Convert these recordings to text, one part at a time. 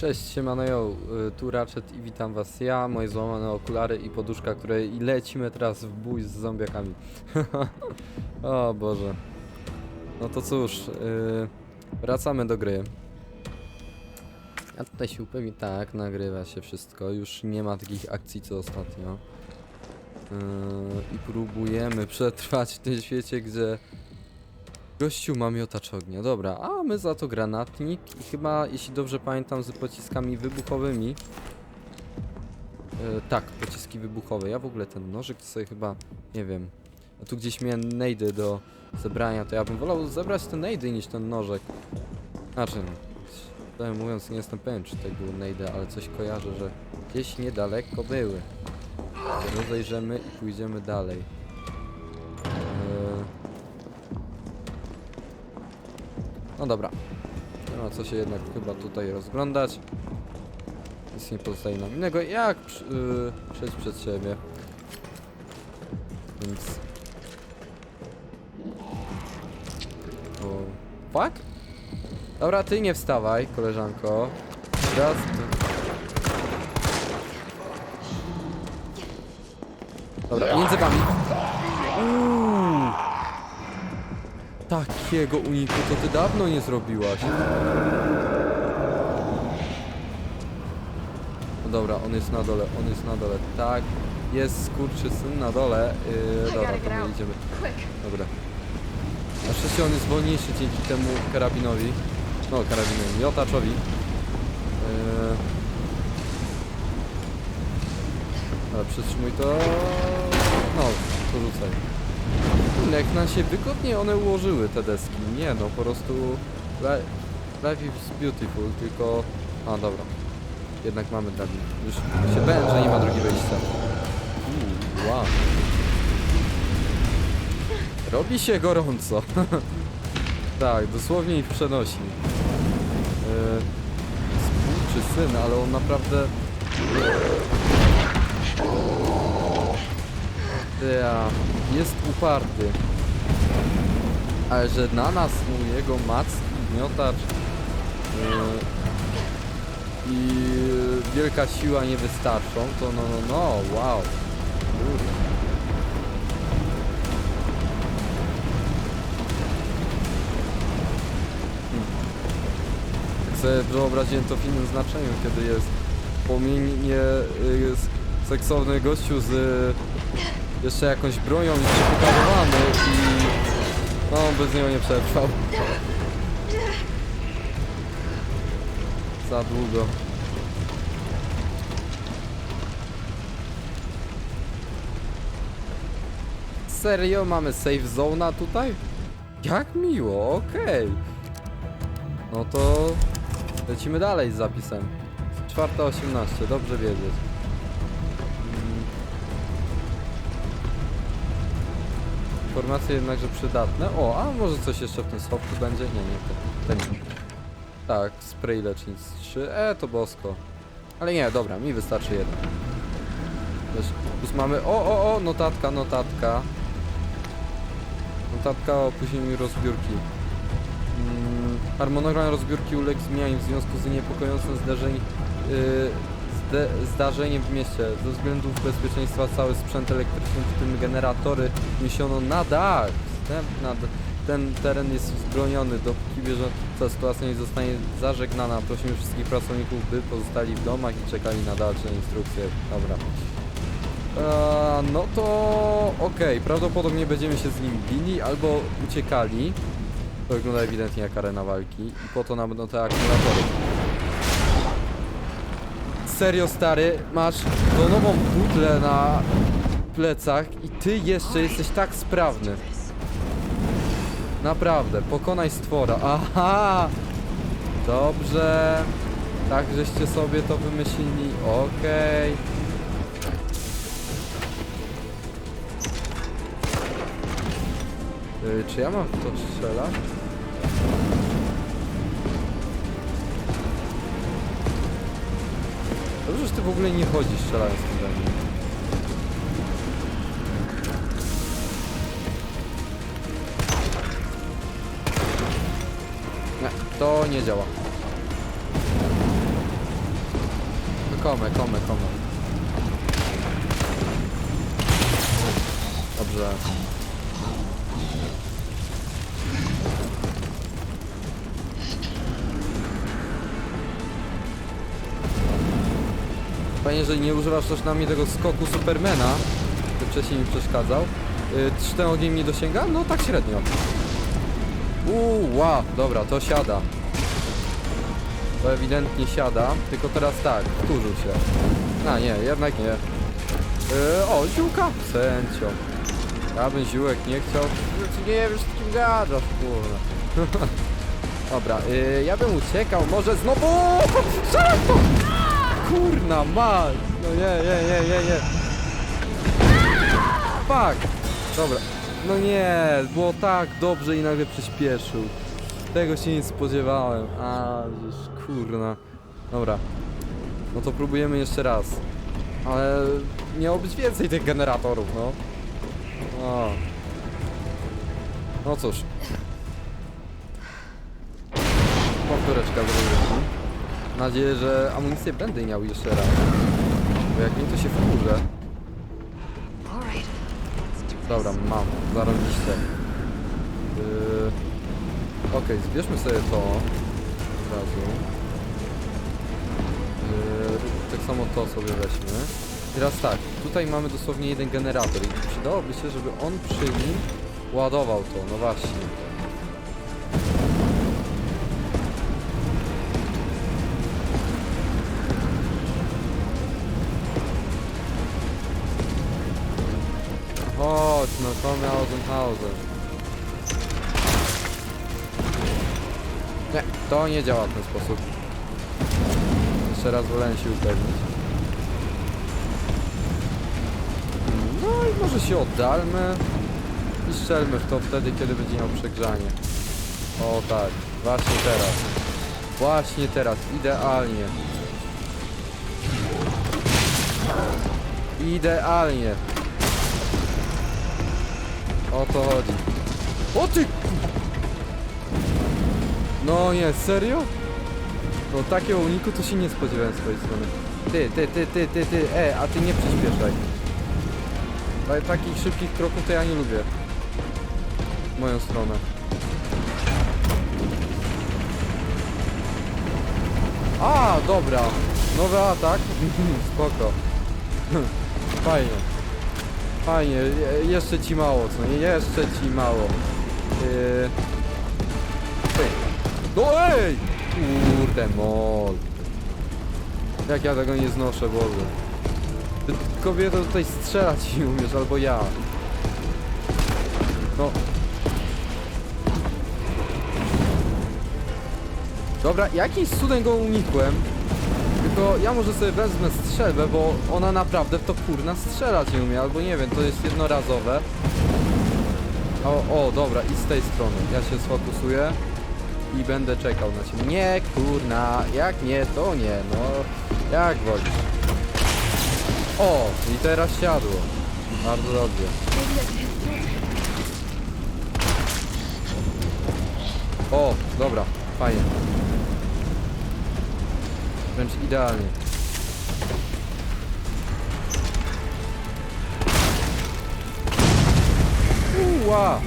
Cześć, siemano, yo, y, tu Ratchet i witam was ja, moje złamane okulary i poduszka, które i lecimy teraz w bój z zombiakami. o Boże. No to cóż, y, wracamy do gry. Ja tutaj się upewnię, tak, nagrywa się wszystko, już nie ma takich akcji co ostatnio. Y, I próbujemy przetrwać w tym świecie, gdzie Gościu ma miotacz ognia, dobra, a my za to granatnik i chyba, jeśli dobrze pamiętam, z pociskami wybuchowymi. E, tak, pociski wybuchowe. Ja w ogóle ten nożyk to sobie chyba, nie wiem, a tu gdzieś miałem nejdy do zebrania, to ja bym wolał zebrać te nejdy niż ten nożek. Znaczy, szczerze mówiąc, nie jestem pewien, czy tutaj były nejdy, ale coś kojarzę, że gdzieś niedaleko były. Rozejrzymy i pójdziemy dalej. No dobra. Nie ma co się jednak chyba tutaj rozglądać. Nic nie pozostaje nam innego jak yy, przejść przed siebie. Więc... O... Fuck? Dobra, ty nie wstawaj, koleżanko. Raz, dwa... Dobra, między wami. Uuu. Takiego uniku to ty dawno nie zrobiłaś. No dobra, on jest na dole, on jest na dole. Tak, jest skurczysyn na dole. Yy, dobra, to my idziemy. Dobra. Na szczęście on jest wolniejszy dzięki temu karabinowi. No, karabinowi, miotaczowi. Yy... Dobra, przytrzymuj to. No, porzucaj. Kurde, Jak na się wygodnie one ułożyły te deski. Nie no, po prostu li- life is beautiful, tylko... A, dobra. Jednak mamy drabinę. Już się bałem, że nie ma drugiego wejścia. Uuu, wow. Robi się gorąco. tak, dosłownie i w przenośni. Yy, Współczy syn, ale on naprawdę... Ja, jest uparty. Ale że na nas mu jego macki, miotacz yy, i wielka siła nie wystarczą, to no no no, wow. Kurde. Tak sobie wyobraziłem to w innym znaczeniu, kiedy jest płomiennie y, seksowny gościu z jeszcze jakąś bronią i przypakowany i no bez niego nie przetrwał. Za długo. Serio? Mamy save zona tutaj? Jak miło, okej. No to lecimy dalej z zapisem. 4.18, dobrze wiedzieć. Informacje jednakże przydatne. O, a może coś jeszcze w tym schowku będzie? Nie, nie, ten. ten. Tak, spray leczniczy. E, to bosko. Ale nie, dobra, mi wystarczy jeden. Też, plus mamy, o, o, o, notatka, notatka. Notatka o opóźnieniu rozbiórki. Mm, harmonogram rozbiórki uległ zmianie w związku z niepokojącym zdarzeń, yy, zdarzeniem w mieście. Ze względów bezpieczeństwa cały sprzęt elektryczny, w tym generatory, niesiono na dach. Ten teren jest wzbroniony, dopóki bieżąca sytuacja nie zostanie zażegnana. Prosimy wszystkich pracowników, by pozostali w domach i czekali na dalsze instrukcje. Dobra. Eee, no to okej, prawdopodobnie będziemy się z nim bili albo uciekali. To wygląda ewidentnie jak arena walki i po to nam będą te akumulatory. Serio stary, masz nową butlę na plecach i ty jeszcze jesteś tak sprawny. Naprawdę, pokonaj stwora. Aha! Dobrze. Tak żeście sobie to wymyślili. Okej. Y, czy ja mam w to strzelać? Że ty w ogóle nie chodzisz strzelając tym mnie. Nie, to nie działa. Kome, kome, kome. Dobrze. Fajnie, że nie używasz też na mnie tego skoku Supermana, który wcześniej mi przeszkadzał. Yy, czy ten ogień mnie dosięga? No tak średnio. Wow, dobra, to siada. To ewidentnie siada, tylko teraz tak, wkurzył się. A nie, jednak nie. Yy, o, ziółka! Sęcio. Ja bym ziółek nie chciał. Nie wiesz, z kim gadasz, kurwa. Dobra, yy, ja bym uciekał, może znowu... To! Kurna, mać! No nie, nie, nie, nie, nie. Fuck! Dobra. No nie, było tak dobrze i nagle przyspieszył. Tego się nie spodziewałem. A, żeż kurna. Dobra. No to próbujemy jeszcze raz. Ale miało być więcej tych generatorów, no. O. No cóż. Powtóreczka zrobiona. Nadzieję, że amunicję będę miał jeszcze raz. Bo jak nie, to się wkurzę. Dobra, mam, zarobiście. Yy... Okej, zbierzmy sobie to od razu. Yy, tak samo to sobie weźmy. Teraz tak, tutaj mamy dosłownie jeden generator i przydałoby się, żeby on przy nim ładował to, no właśnie. Chodź, no Tomhausen, Hausen. Nie, to nie działa w ten sposób. Jeszcze raz wolę się upewnić. No i może się oddalmy i strzelmy w to wtedy, kiedy będzie miał przegrzanie. O tak, właśnie teraz. Właśnie teraz, idealnie. Idealnie. O to chodzi. O ty! No nie, serio? No takiego uniku to się nie spodziewałem z twojej strony. Ty, ty, ty, ty, ty, ty, e, a ty nie przyspieszaj. Ale takich szybkich kroków to ja nie lubię. W moją stronę. A, dobra. Nowy atak. Spoko. Fajnie. Fajnie, je- jeszcze ci mało, co nie? Jeszcze ci mało. Yy... No ej! Kurde mol. Jak ja tego nie znoszę, Boże. Ty kobieto tutaj strzelać nie umiesz, albo ja. No. Dobra, jakimś cudem go unikłem. Tylko ja może sobie wezmę strzelbę, bo ona naprawdę w to kurna strzelać nie umie, albo nie wiem, to jest jednorazowe. O, o, dobra, i z tej strony. Ja się sfokusuję i będę czekał na ciebie. Nie, kurna, jak nie, to nie, no, jak wolisz. O, i teraz siadło. Bardzo dobrze. O, dobra, fajnie. Wręcz idealnie. Uła!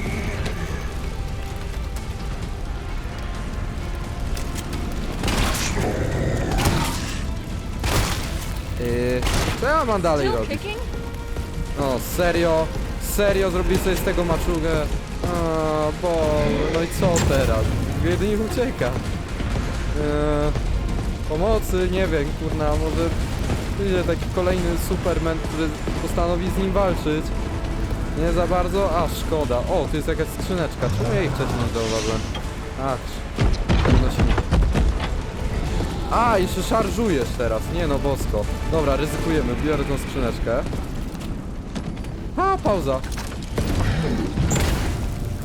Yy, co ja mam dalej Still robić? kicking? No, serio? Serio zrobili sobie z tego maczugę? A, bo, no i co teraz? Biednik ucieka. Eee, pomocy, nie wiem, kurna, może przyjdzie taki kolejny Superman, który postanowi z nim walczyć. Nie za bardzo? A, szkoda. O, tu jest jakaś skrzyneczka. Czemu ja jej wcześniej nie zauważyłem? Ach. A, jeszcze szarżujesz teraz. Nie no, bosko. Dobra, ryzykujemy. Biorę tą skrzyneczkę. A, pauza.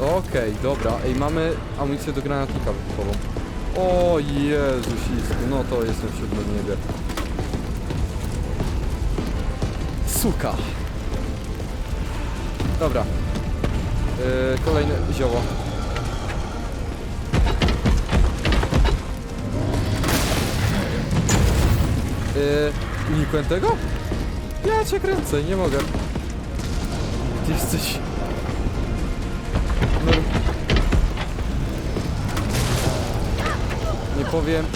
Okej, dobra. Ej, mamy amunicję do granatnika wybuchową. O Jezusisku, no to jestem w siódmym niebie. Suka. Dobra. Yy, kolejne zioło. Yy, Unikłem tego? Ja cię kręcę, nie mogę. Ty jesteś... powiem...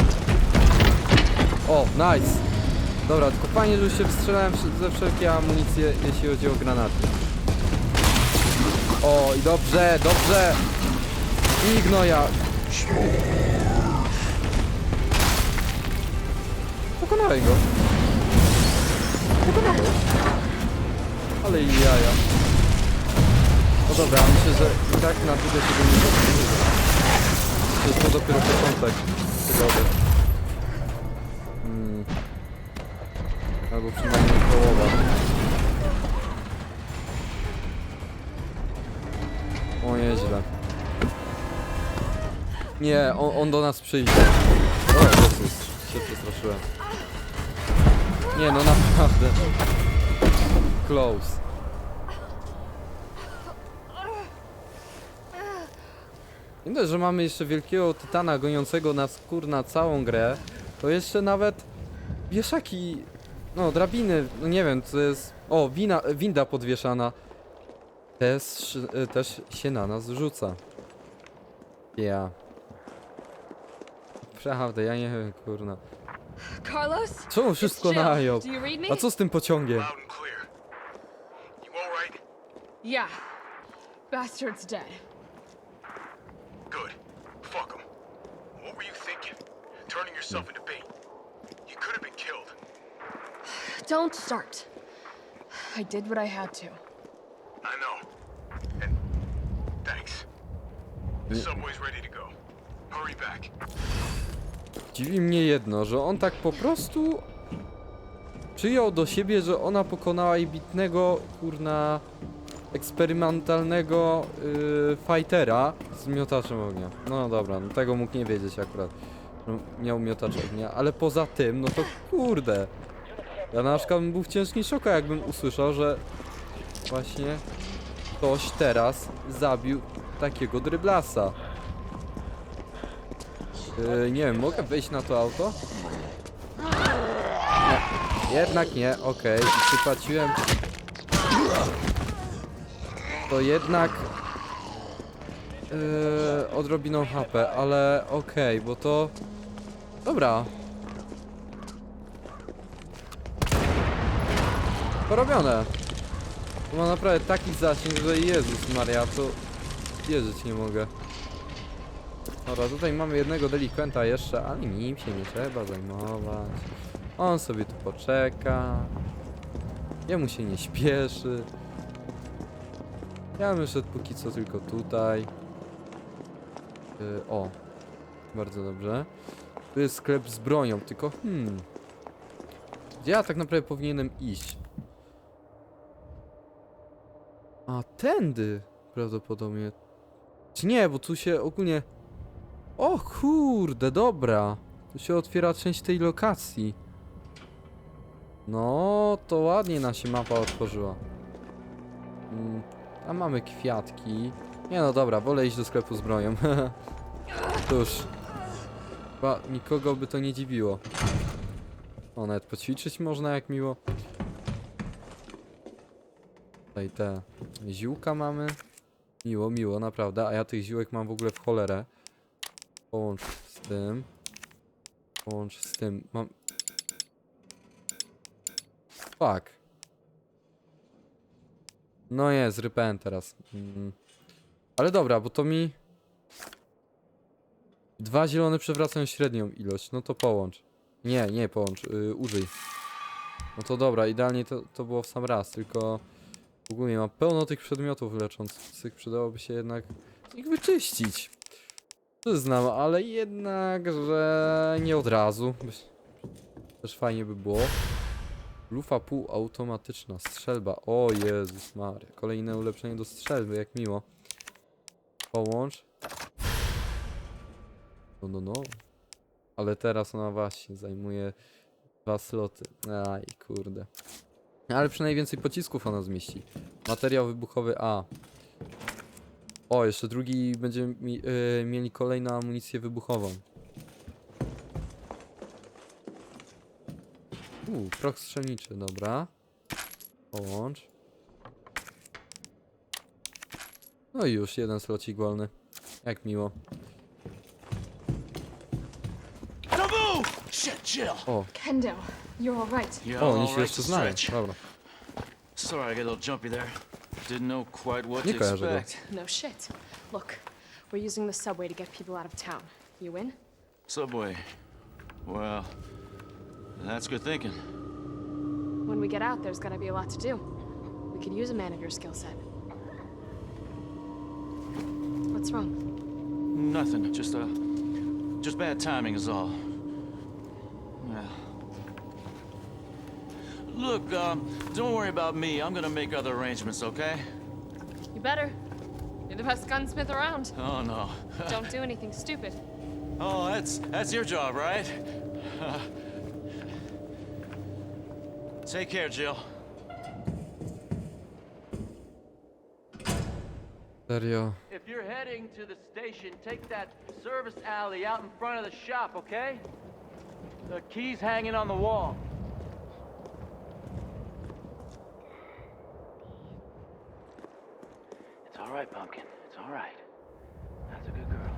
O, nice! Dobra, tylko fajnie, że już się wystrzelałem wsz- ze wszelkie amunicje, jeśli chodzi o granaty. O, i dobrze, dobrze! I gnoja! Pokonałem go. Pokonałem. Ale i jaja. No dobra, myślę, że i tak na długo się nie. To, to dopiero początek przygody. Hmm. Albo przynajmniej połowa. O, nieźle. Nie, on, on do nas przyjdzie. O, Jezus, się przestraszyłem. Nie, no naprawdę. Close. Nie dość, że mamy jeszcze wielkiego tytana goniącego nas kurna całą grę, to jeszcze nawet wieszaki, no drabiny, no nie wiem, co jest... O, wina, winda podwieszana. Też, y, też się na nas rzuca. Ja. Prawda, ja nie wiem, kurna. Carlos? Czemu wszystko na Job? A co z tym pociągiem? Yeah. Bastard's dead. Don't start. I did what I had to. I know. And thanks. The subway's ready to go. Hurry back. Dziwi mnie jedno, że on tak po prostu przyjął do siebie, że ona pokonała i bitnego, kurna, eksperymentalnego yy, fightera z miotaczem ognia. No dobra, no tego mógł nie wiedzieć akurat. że Miał miotacz ognia, ale poza tym, no to kurde. Ja na przykład bym był w ciężkim szoku, jakbym usłyszał, że właśnie ktoś teraz zabił takiego dryblasa. Yy, nie wiem, mogę wejść na to auto? Nie, jednak nie, okej. I przypłaciłem. To jednak... Yy, odrobiną HP, ale okej, bo to... Dobra. Porobione. To ma naprawdę taki zasięg, że Jezus Maria, to... Wierzyć nie mogę. Dobra, tutaj mamy jednego delikwenta jeszcze, ale nim się nie trzeba zajmować. On sobie tu poczeka. Jemu się nie śpieszy. Ja bym szedł póki co tylko tutaj. Yy, o. Bardzo dobrze. Tu jest sklep z bronią, tylko hmm. Gdzie ja tak naprawdę powinienem iść? A, tędy prawdopodobnie. Czy nie, bo tu się ogólnie... O kurde, dobra. Tu się otwiera część tej lokacji. No, to ładnie nam się mapa otworzyła. Mm, a mamy kwiatki. Nie no dobra, wolę iść do sklepu z bronią. Cóż. Chyba nikogo by to nie dziwiło. O, nawet poćwiczyć można jak miło. Tutaj te ziółka mamy. Miło, miło, naprawdę. A ja tych ziółek mam w ogóle w cholerę. Połącz z tym. Połącz z tym. Mam. Fuck. No jest, rypałem teraz. Mm. Ale dobra, bo to mi... Dwa zielone przewracają średnią ilość, no to połącz. Nie, nie połącz, yy, użyj. No to dobra, idealnie to, to było w sam raz, tylko... Ogólnie mam pełno tych przedmiotów leczących, przydałoby się jednak ich wyczyścić. Przyznam, ale jednak, że nie od razu. Też fajnie by było. Lufa półautomatyczna, strzelba. O Jezus Maria. Kolejne ulepszenie do strzelby, jak miło. Połącz. No, no, no. Ale teraz ona właśnie zajmuje dwa sloty. Aj, kurde. Ale przynajmniej więcej pocisków ona zmieści. Materiał wybuchowy A. O, jeszcze drugi będziemy yy, mieli kolejną amunicję wybuchową. Uuu, prok strzelniczy, dobra. Połącz. No i już, jeden slocik wolny. Jak miło. Jill. O, Kendo, you're all right. Yeah, o, all oni się right jeszcze to znają. stretch. Dobra. Sorry, I got a little jumpy there. Didn't know quite what Nie to kojarzę go. expect. No shit. Look, we're using the subway to get people out of town. You in? Subway. Well, that's good thinking. When we get out, there's gonna be a lot to do. We could use a man of your skill set. What's wrong? Nothing. Just uh, just bad timing is all. Look, um, don't worry about me. I'm gonna make other arrangements, okay? You better. You're the best gunsmith around. Oh no. Don't do anything stupid. oh, that's that's your job, right? Take care, Jill. Serio. If you're heading to the station, take that service alley out in front of the shop, okay? The key's hanging on the wall. All right, Pumpkin. It's all right. That's a good girl.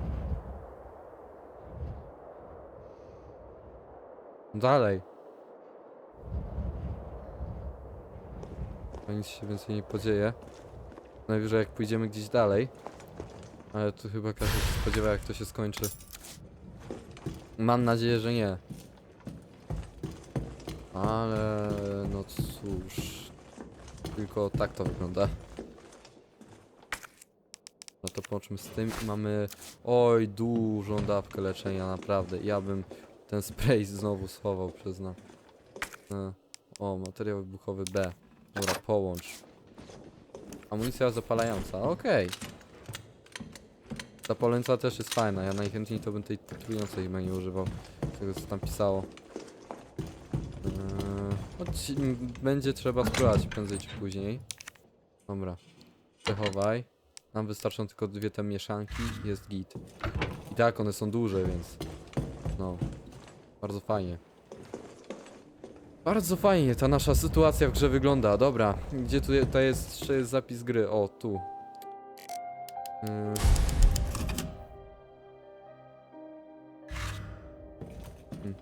Dalej. To nic się więcej nie podzieje. Najwyżej jak pójdziemy gdzieś dalej. Ale tu chyba każdy się spodziewa jak to się skończy. Mam nadzieję, że nie. Ale no cóż. Tylko tak to wygląda. Połączmy z tym i mamy... Oj, dużą dawkę leczenia, naprawdę. Ja bym ten spray znowu schował, przyznam. E, O, materiał wybuchowy B. Dobra, połącz. Amunicja zapalająca, okej. Zapalająca też jest fajna, ja najchętniej to bym tej trującej chyba nie używał. Tego co tam pisało. Eee, będzie trzeba spróbować prędzej czy później. Dobra. Przechowaj. Nam wystarczą tylko dwie te mieszanki, jest git. I tak one są duże, więc... No. Bardzo fajnie. Bardzo fajnie ta nasza sytuacja w grze wygląda. Dobra, gdzie tu je- to jest, jeszcze jest zapis gry? O, tu. Yy. Hmm.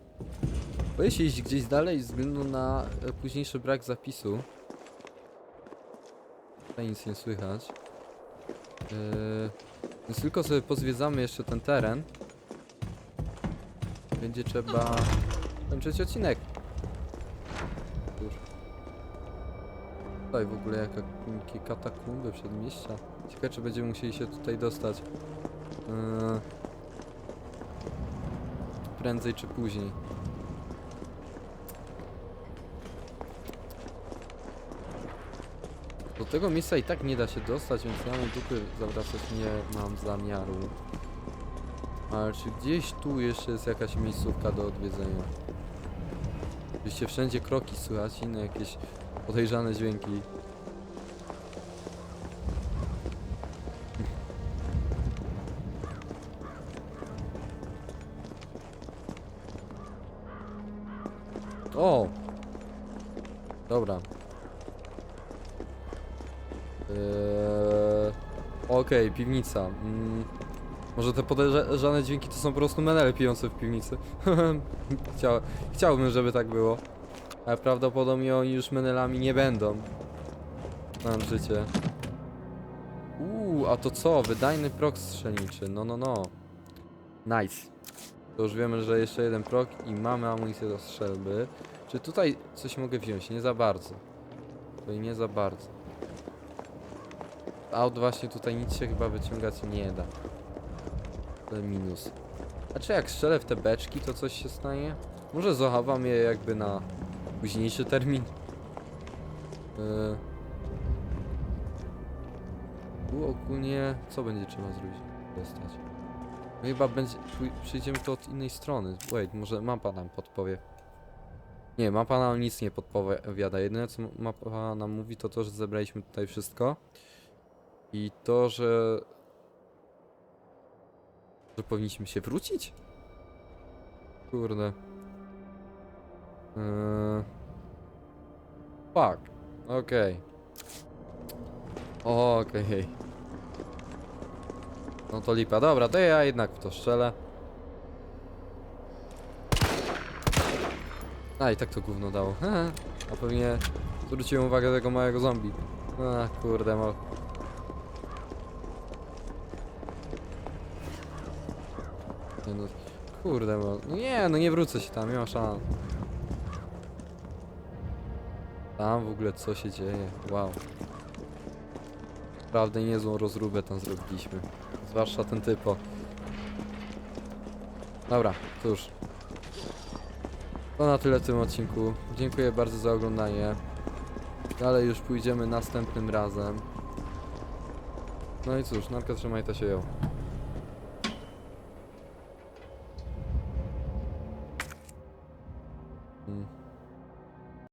Boję się iść gdzieś dalej ze względu na e, późniejszy brak zapisu. Tutaj nic nie słychać. Yy. Więc tylko sobie pozwiedzamy jeszcze ten teren. Będzie trzeba kończyć odcinek. Cóż. Tutaj w ogóle jaka, jakie katakumby przedmieścia. Ciekawe czy będziemy musieli się tutaj dostać. Yy, prędzej czy później. Tego miejsca i tak nie da się dostać, więc ja mu dupy zawracać nie mam zamiaru. Ale czy gdzieś tu jeszcze jest jakaś miejscówka do odwiedzenia? Oczywiście wszędzie kroki słychać, inne jakieś podejrzane dźwięki. Piwnica. Mm, może te podejrzane dźwięki to są po prostu menele pijące w piwnicy. Chciał, chciałbym, żeby tak było. Ale prawdopodobnie oni już menelami nie będą. Mam życie. Uuu, a to co? Wydajny prok strzelniczy. No, no, no. Nice. To już wiemy, że jeszcze jeden prok i mamy amunicję do strzelby. Czy tutaj coś mogę wziąć? Nie za bardzo. Tutaj nie za bardzo. Aut właśnie tutaj nic się chyba wyciągać nie da. To minus. A czy jak strzelę w te beczki, to coś się stanie? Może zachowam je jakby na późniejszy termin. Yy. Tu ogólnie co będzie trzeba zrobić? Dostać. No chyba będzie. Przyjdziemy to od innej strony. Wait, może mapa nam podpowie. Nie, mapa nam nic nie podpowiada. Jedyne co mapa nam mówi to to, że zebraliśmy tutaj wszystko. I to, że... Że powinniśmy się wrócić? Kurde. Yy... Fuck. Okej. Okej. No to lipa. Dobra, to ja jednak w to strzelę. A i tak to gówno dało. A pewnie zwróciłem uwagę tego małego zombie. A kurde mo. Kurde mo. No nie, no nie wrócę się tam, nie ma szans. Tam w ogóle co się dzieje? Wow. Naprawdę niezłą rozróbę tam zrobiliśmy. Zwłaszcza ten typo. Dobra, cóż. To na tyle w tym odcinku. Dziękuję bardzo za oglądanie. Dalej już pójdziemy następnym razem. No i cóż, narka trzymaj to się ją.